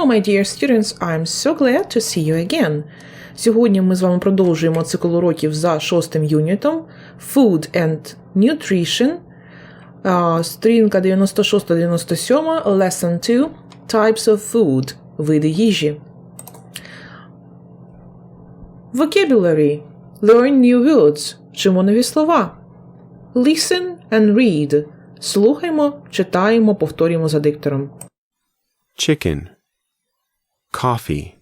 Hello, my dear students, I'm so glad to see you again. Сьогодні ми з вами продовжуємо цикл уроків за шостим юнітом Food and Nutrition. Сторінка 96-97, Lesson 2, Types of Food, види їжі. Vocabulary. Learn new words. Вчимо слова. Listen and read. Слухаймо, читаємо, повторюємо за диктором. chicken, coffee,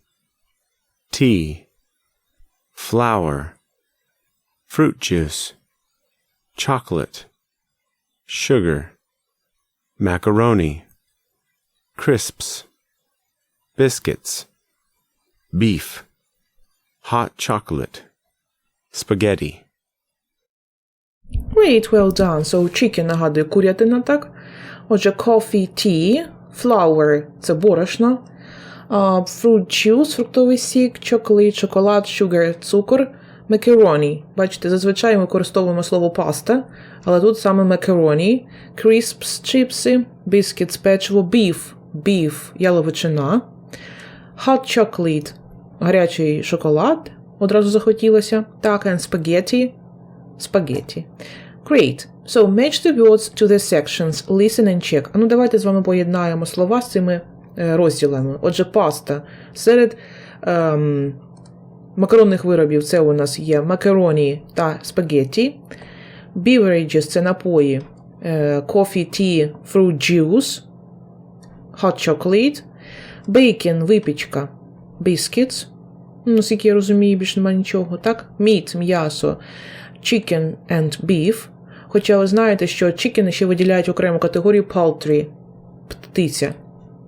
tea, flour, fruit juice, chocolate, sugar, macaroni, crisps, biscuits, beef, hot chocolate, spaghetti. Great, well done. So chicken нагадує курятина, так? Отже, coffee, tea, flour – це борошно, а, fruit juice – фруктовий сік, chocolate – шоколад, sugar – цукор, macaroni. Бачите, зазвичай ми використовуємо слово паста, але тут саме macaroni, crisps – чипси, biscuits – печиво, beef – beef – яловичина, hot chocolate – гарячий шоколад, одразу захотілося, так, and spaghetti – спагетті. Great. So match the words to the sections, listen and check. А ну давайте з вами поєднаємо слова з цими розділами. Отже, паста. Серед ем, макаронних виробів це у нас є макароні та спагетті. Beverages – це напої. Е, coffee, tea, fruit juice, hot chocolate. Bacon – випічка. Biscuits. Ну, Наскільки я розумію, більш немає нічого, так? Meat – м'ясо. Chicken and beef. Хоча ви знаєте, що chicken ще виділяють окрему категорію poultry – птиця.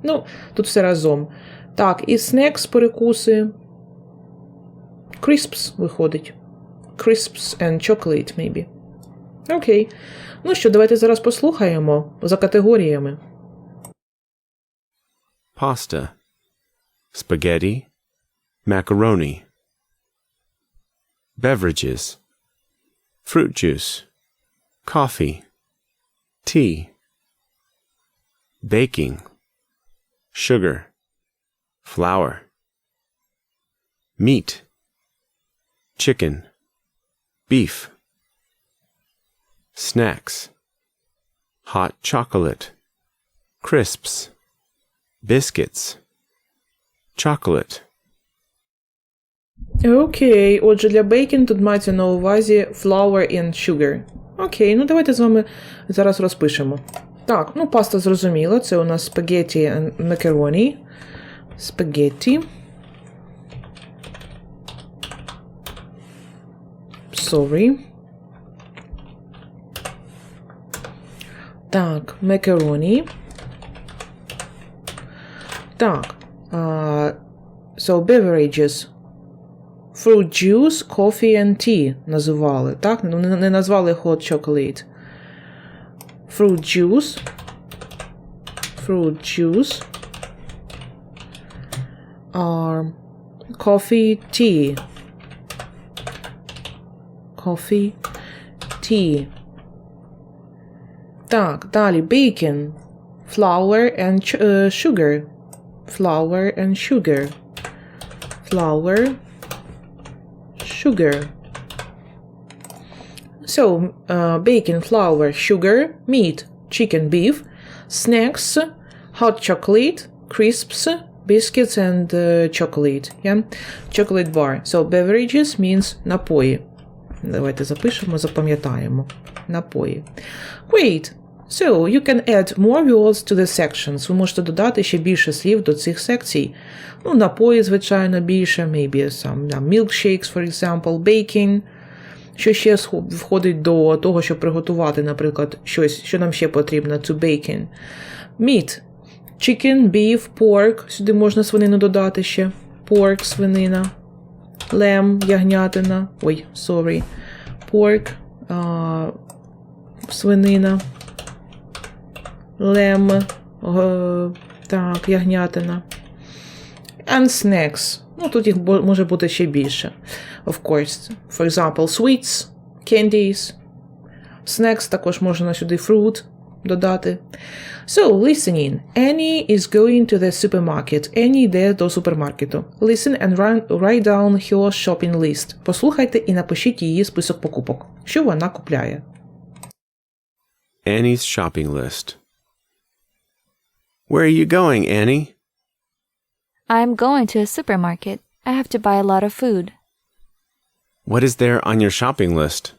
Ну, тут все разом. Так, і snacks, перекуси. Crisps виходить. Crisps and chocolate, maybe. Окей. Ну що, давайте зараз послухаємо за категоріями. pasta, spaghetti, macaroni. Beverages, fruit juice, coffee, tea, baking, sugar, flour, meat, chicken, beef, snacks, hot chocolate, crisps biscuits, chocolate, Окей, отже, для бейкін тут мається на увазі flour and sugar. Окей, ну давайте з вами зараз розпишемо. Так, ну паста зрозуміла, це у нас спагетті and macaroni. Спагетті. Sorry. Так, macaroni. Так. Uh, so beverages. Fruit juice, coffee and tea називали, так? Ну, не назвали hot chocolate. Fruit juice. Fruit juice. Um, coffee, tea. Coffee, tea. Так, далі bacon. Flour and ch- е, sugar. Flour and sugar. Flour sugar. So, uh, bacon, flour, sugar, meat, chicken, beef, snacks, hot chocolate, crisps, biscuits, and uh, chocolate. Yeah? Chocolate bar. So, beverages means напої. Давайте запишемо, запам'ятаємо. Напої. Great. So, you can add more words to the sections. Ви можете додати ще більше слів до цих секцій. Ну, напої, звичайно, більше, maybe some yeah, milkshakes, for example, baking. Що ще входить до того, щоб приготувати, наприклад, щось, що нам ще потрібно, to baking. Meat. Chicken, beef, pork. Сюди можна свинину додати ще. Pork, свинина. Lamb, ягнятина. Ой, sorry. Pork, а, свинина. Лем, е, так, ягнятина. And snacks. Ну, тут їх бо- може бути ще більше. Of course. For example, sweets, candies. Snacks також можна сюди fruit, додати. So, listening. Annie is going to the supermarket. Annie йде до супермаркету. Listen and run, write down her shopping list. Послухайте і напишіть її список покупок. Що вона купляє? Annie's shopping list. Where are you going, Annie? I'm going to a supermarket. I have to buy a lot of food. What is there on your shopping list?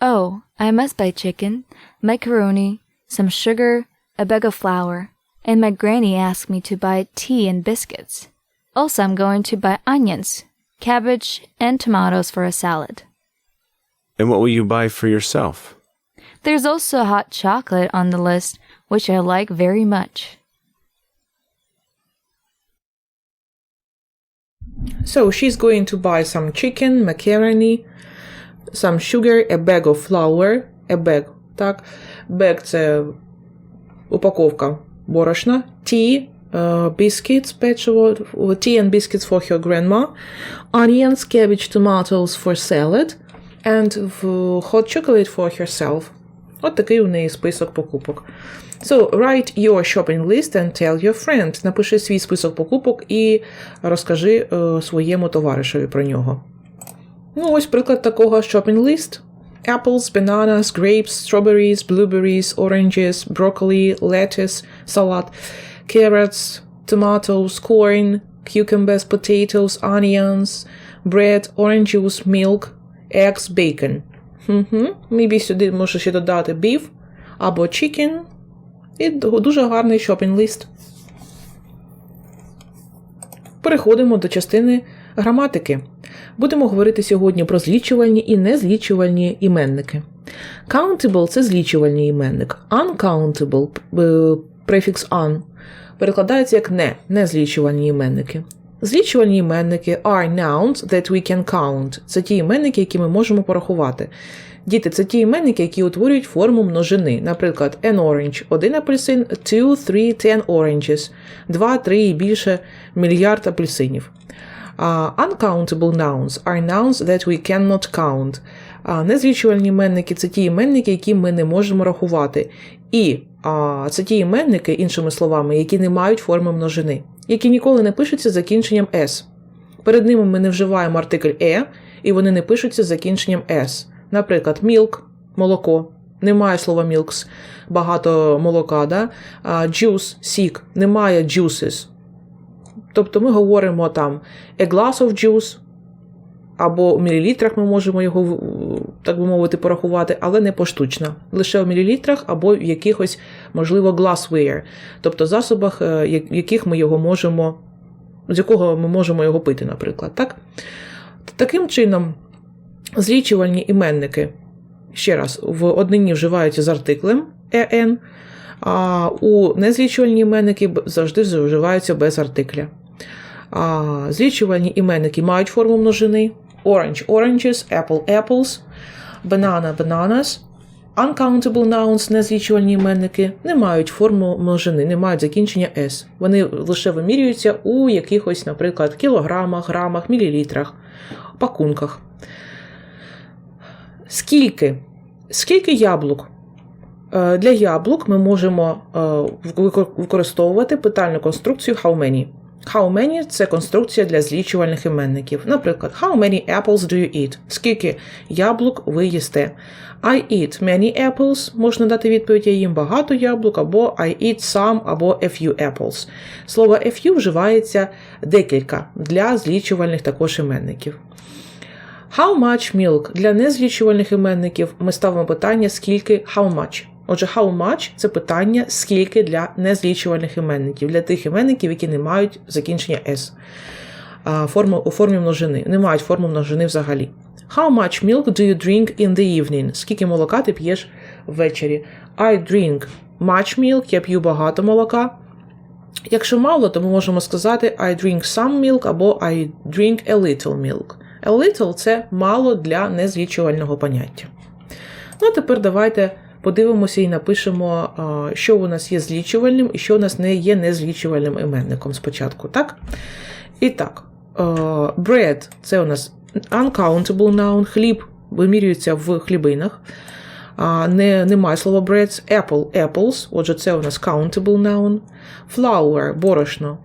Oh, I must buy chicken, macaroni, some sugar, a bag of flour, and my granny asked me to buy tea and biscuits. Also, I'm going to buy onions, cabbage, and tomatoes for a salad. And what will you buy for yourself? There's also hot chocolate on the list, which I like very much. So, she's going to buy some chicken, macaroni, some sugar, a bag of flour, a bag, так? Bag – це упаковка борошна, tea, uh, biscuits, печиво, tea and biscuits for her grandma, onions, cabbage, tomatoes for salad, and в- hot chocolate for herself. От такий у неї список покупок. So, write your shopping list and tell your friend. Напиши свій список покупок і розкажи е, своєму товаришеві про нього. Ну, ось приклад такого shopping list. Apples, bananas, grapes, strawberries, blueberries, oranges, broccoli, lettuce, salad, carrots, tomatoes, corn, cucumbers, potatoes, onions, bread, orange juice, milk, eggs, bacon. Угу. Maybe сюди можу ще додати beef або chicken. І дуже гарний list. Переходимо до частини граматики. Будемо говорити сьогодні про злічувальні і незлічувальні іменники. Countable – це злічувальний іменник. Uncountable е, префікс un перекладається як не, незлічувальні іменники. Злічувальні іменники are nouns that we can count. Це ті іменники, які ми можемо порахувати. Діти, це ті іменники, які утворюють форму множини. Наприклад, an orange – один апельсин, two, three, ten oranges, два, три і більше мільярд апельсинів. Uh, uncountable nouns are nouns that we cannot count. Uh, незлічувальні іменники це ті іменники, які ми не можемо рахувати. І це ті іменники, іншими словами, які не мають форми множини, які ніколи не пишуться закінченням s. Перед ними ми не вживаємо артикль e, і вони не пишуться закінченням s. Наприклад, milk – молоко. Немає слова milks, багато молока. Да? Juice – сік, немає juices. Тобто ми говоримо там a glass of juice, або у мілілітрах ми можемо його, так би мовити, порахувати, але не поштучно. Лише у мілілітрах або в якихось, можливо, glassware, тобто засобах, е, яких ми його можемо, з якого ми можемо його пити, наприклад. Так? Таким чином, злічувальні іменники, ще раз, в однині вживаються з артиклем «en», а у незлічувальні іменники завжди вживаються без артикля. А, злічувальні іменники мають форму множини: orange oranges, apple apples, banana bananas. Uncountable nouns, незлічувальні іменники, не мають форму множини, не мають закінчення s. Вони лише вимірюються у якихось, наприклад, кілограмах, грамах, мілілітрах, пакунках. Скільки? Скільки яблук? Е, Для яблук ми можемо е, використовувати питальну конструкцію how many. How many – це конструкція для злічувальних іменників. Наприклад, how many apples do you eat? Скільки яблук ви їсте? I eat many apples. Можна дати відповідь, я їм багато яблук, або I eat some, або a few apples. Слово a few вживається декілька для злічувальних також іменників. How much milk? Для незлічувальних іменників ми ставимо питання скільки how much. Отже, how much це питання скільки для незлічувальних іменників, для тих іменників, які не мають закінчення s. Форму, у формі множини, не мають форму множини взагалі. How much milk do you drink in the evening? Скільки молока ти п'єш ввечері? I drink much milk, я п'ю багато молока. Якщо мало, то ми можемо сказати I drink some milk або I drink a little milk. A little – це мало для незлічувального поняття. Ну, а тепер давайте подивимося і напишемо, що у нас є злічувальним і що у нас не є незлічувальним іменником спочатку. Так? І так, е, bread – це у нас uncountable noun, хліб вимірюється в хлібинах. Не, немає слова breads, apple, apples, отже, це у нас countable noun. Flour, борошно.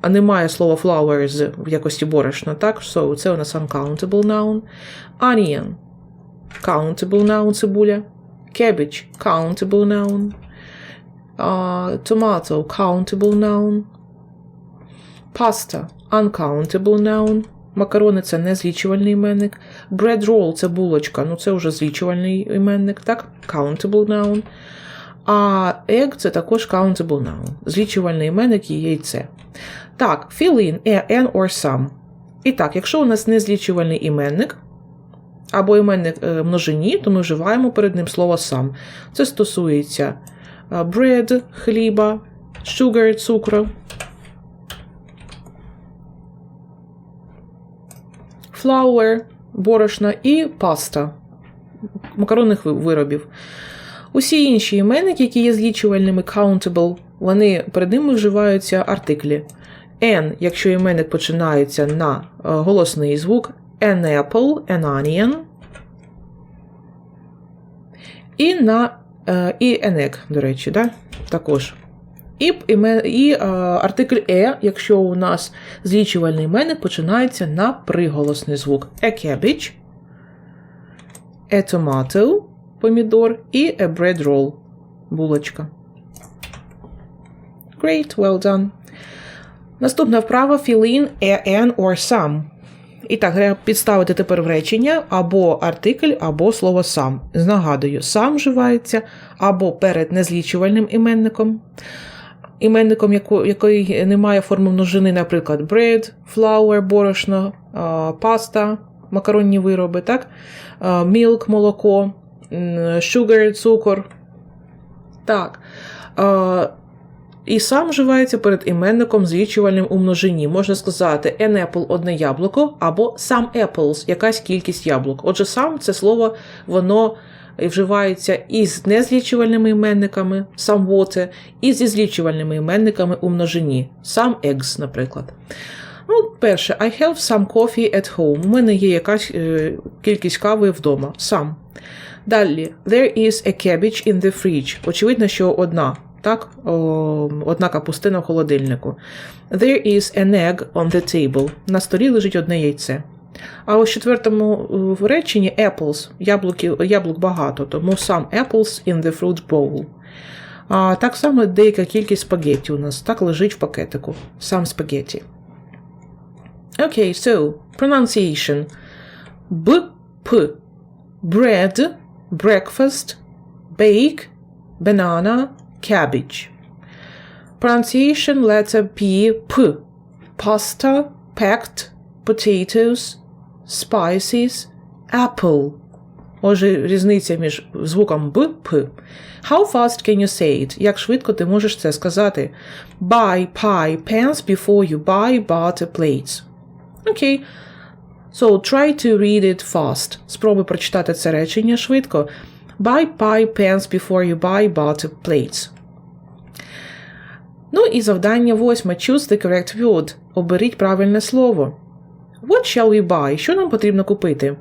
А немає слова flour з в якості борошна, так? So, це у нас uncountable noun. Onion, countable noun, цибуля. Cabbage, countable noun. Uh, tomato, countable noun. Pasta, uncountable noun. Макарони це не злічувальний іменник. Bread roll це булочка, ну це вже злічувальний іменник, так? Countable noun. А egg це також countable noun. Злічувальний іменник і яйце. Так, fill in an or some. І так, якщо у нас не злічувальний іменник, або іменник е, множині, то ми вживаємо перед ним слово сам. Це стосується е, bread, хліба, sugar, цукру, flour, борошна і паста макаронних виробів. Усі інші іменники, які є злічувальними countable, вони перед ними вживаються артиклі. An, якщо іменник починається на е, голосний звук, an apple, an onion. І на е, і an egg, до речі, да? також. І, і е, артикль е, якщо у нас злічувальний іменник починається на приголосний звук. A cabbage, a tomato, помідор і a bread roll, булочка. Great, well done. Наступна вправа fill in a, an or some. І так, підставити тепер в речення або артикль, або слово сам. Нагадую, сам вживається або перед незлічувальним іменником, іменником, яко- який не має форми множини, наприклад, bread, flour, борошно, паста, макаронні вироби, так? Milk, молоко, sugar, цукор. Так. І сам вживається перед іменником злічувальним у множині. Можна сказати an apple – одне яблуко, або some apples – якась кількість яблук. Отже, сам це слово воно вживається і з незлічувальними іменниками, some water, і зі злічувальними іменниками у множині, some eggs, наприклад. Ну, перше, I have some coffee at home. У мене є якась е, кількість кави вдома. Some. Далі, there is a cabbage in the fridge. Очевидно, що одна. Так, одна капустина в холодильнику. There is an egg on the table. На столі лежить одне яйце. А у четвертому е, в реченні apples. Яблуки, яблук багато, тому some apples in the fruit bowl. А так само деяка кількість спагетті у нас так лежить в пакетику. Some spaghetti. Okay, so pronunciation. Б, П. Bread, breakfast, bake, banana, cabbage. Pronunciation letter P, P. Pasta, packed, potatoes, spices, apple. Отже, різниця між звуком Б, П. How fast can you say it? Як швидко ти можеш це сказати? Buy pie pans before you buy butter plates. Окей. So try to read it fast. Спробуй прочитати це речення швидко. Buy pie pans before you buy butter plates. Ну і завдання восьме. Choose the correct word. Оберіть правильне слово. What shall we buy? Що нам потрібно купити?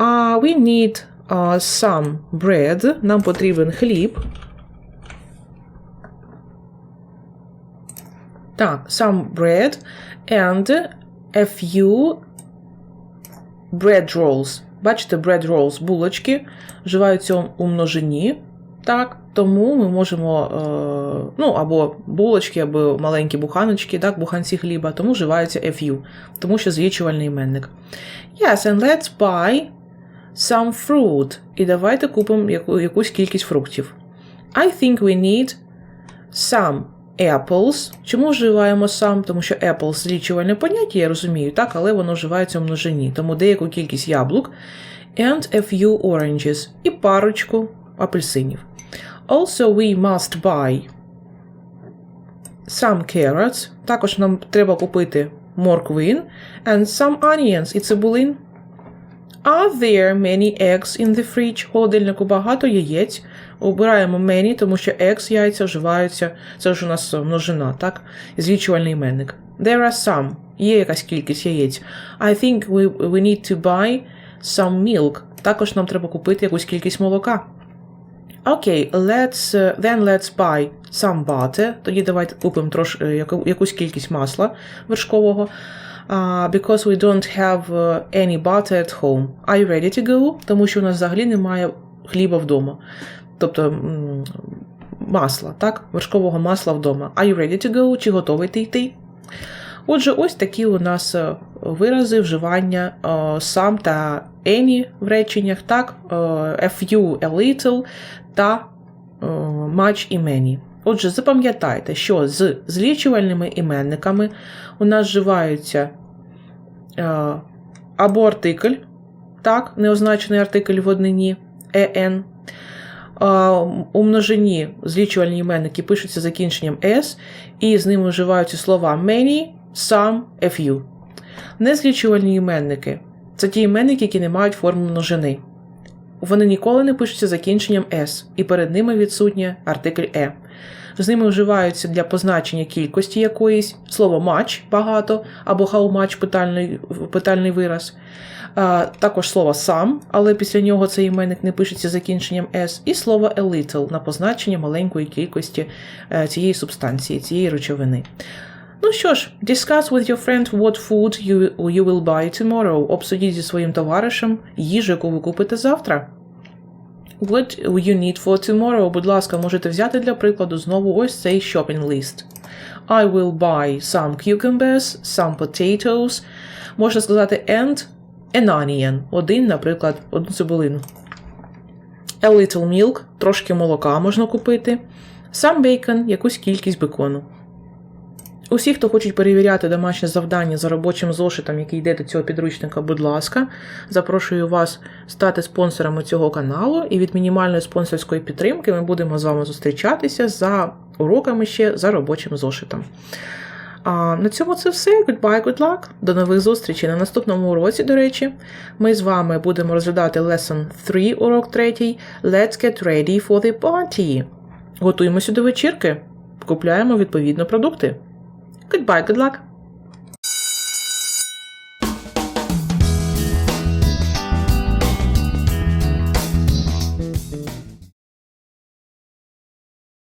Uh, we need uh, some bread. Нам потрібен хліб. Так, some bread and a few bread rolls. Бачите, bread rolls, булочки, вживаються у множині. Так, тому ми можемо, е, ну, або булочки, або маленькі буханочки, так, буханці хліба, тому вживається few, тому що злічувальний іменник. Yes, and let's buy some fruit. І давайте купимо яку, якусь кількість фруктів. I think we need some apples. Чому вживаємо some? Тому що apples злічувальне поняття, я розумію, так, але воно вживається в множині. Тому деяку кількість яблук and a few oranges. І парочку апельсинів. Also, we must buy some carrots. Також нам треба купити морквин and some onions і цибулин. Are there many eggs in the fridge? Холодильнику багато яєць. Обираємо many, тому що eggs, яйця вживаються. Це ж у нас множина, так? Злічувальний іменник. There are some. Є якась кількість яєць. I think we, we need to buy some milk. Також нам треба купити якусь кількість молока. Окей, let's, uh, then let's buy some butter. Тоді давайте купимо трош, е, яку- якусь кількість масла вершкового. Uh, because we don't have any butter at home. Are you ready to go? Тому що у нас взагалі немає хліба вдома. Тобто масла, так? Вершкового масла вдома. Are you ready to go? Чи готовий ти йти? Отже, ось такі у нас е, вирази вживання е, сам та any в реченнях, так, е, a few, a little та much і many. Отже, запам'ятайте, що з злічувальними іменниками у нас вживаються або артикль, так, неозначений артикль в однині en. У множині злічувальні іменники пишуться закінченням s, і з ними вживаються слова many, some, a few. Незлічувальні іменники це ті іменники, які не мають форму множини. Вони ніколи не пишуться закінченням s, і перед ними відсутнє артикль e. З ними вживаються для позначення кількості якоїсь слово much багато або how much питальний, питальний вираз. Також слово some, але після нього цей іменник не пишеться закінченням s, і слово a little на позначення маленької кількості е, цієї субстанції, цієї речовини. Ну що ж, discuss with your friend what food you, you will buy tomorrow. Обсудіть зі своїм товаришем їжу, яку ви купите завтра. What you need for tomorrow. Будь ласка, можете взяти для прикладу знову ось цей shopping list. I will buy some cucumbers, some potatoes. Можна сказати and an onion. Один, наприклад, одну цибулину. A little milk, трошки молока можна купити. Some bacon, якусь кількість бекону. Усі, хто хочуть перевіряти домашнє завдання за робочим зошитом, який йде до цього підручника, будь ласка, запрошую вас стати спонсорами цього каналу, і від мінімальної спонсорської підтримки ми будемо з вами зустрічатися за уроками ще за робочим зошитом. А на цьому це все. Goodbye, good luck. До нових зустрічей. На наступному уроці, до речі, ми з вами будемо розглядати lesson 3, урок 3. Let's get ready for the party. Готуємося до вечірки. Купляємо відповідно продукти. Goodbye, good luck.